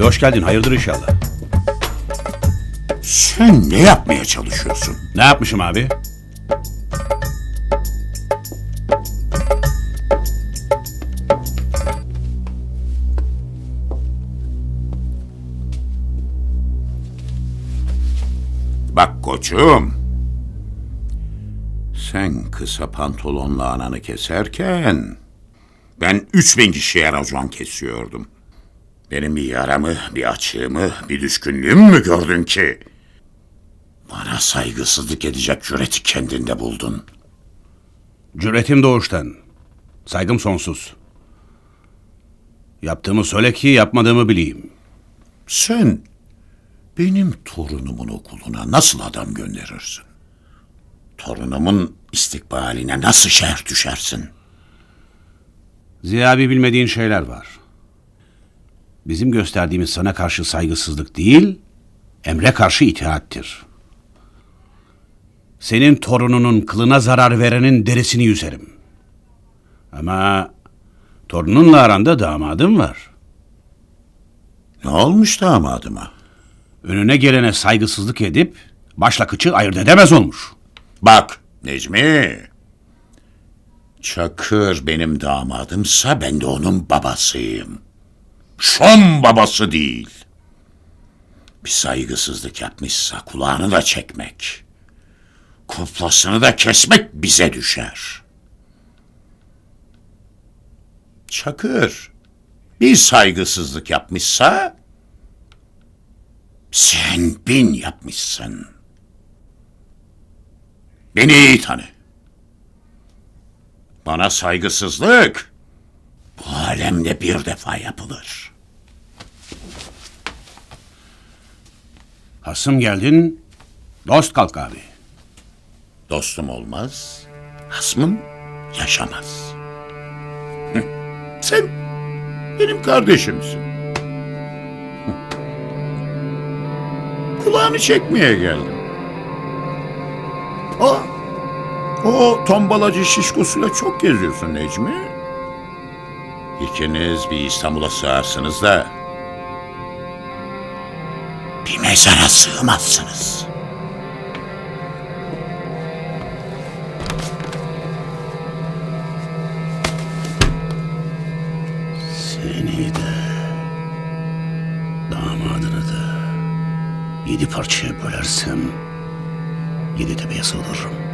Abi hoş geldin. Hayırdır inşallah. Sen ne yapmaya çalışıyorsun? Ne yapmışım abi? Bak koçum. Sen kısa pantolonla ananı keserken ben 3000 kişiye racon kesiyordum. Benim bir yaramı, bir açığımı, bir düşkünlüğümü mü gördün ki? Bana saygısızlık edecek cüreti kendinde buldun. Cüretim doğuştan. Saygım sonsuz. Yaptığımı söyle ki yapmadığımı bileyim. Sen benim torunumun okuluna nasıl adam gönderirsin? Torunumun istikbaline nasıl şer düşersin? Ziya abi bilmediğin şeyler var. Bizim gösterdiğimiz sana karşı saygısızlık değil, emre karşı itaattir. Senin torununun kılına zarar verenin derisini yüzerim. Ama torununla aranda damadım var. Ne olmuş damadıma? Önüne gelene saygısızlık edip başla kıçı ayırt edemez olmuş. Bak Necmi. Çakır benim damadımsa ben de onun babasıyım. Şom babası değil. Bir saygısızlık yapmışsa kulağını da çekmek. Kuflasını da kesmek bize düşer. Çakır bir saygısızlık yapmışsa sen bin yapmışsın. Beni iyi tanı. Bana saygısızlık alemde bir defa yapılır. Hasım geldin, dost kalk abi. Dostum olmaz, hasmım yaşamaz. Hı, Sen benim kardeşimsin. Hı. Kulağını çekmeye geldim. O, o tombalacı şişkosuyla çok geziyorsun Necmi. İkiniz bir İstanbul'a sığarsınız da bir mezara sığmazsınız. Seni de damadını da yedi parçaya bölersem yedi tepeye sığdırırım.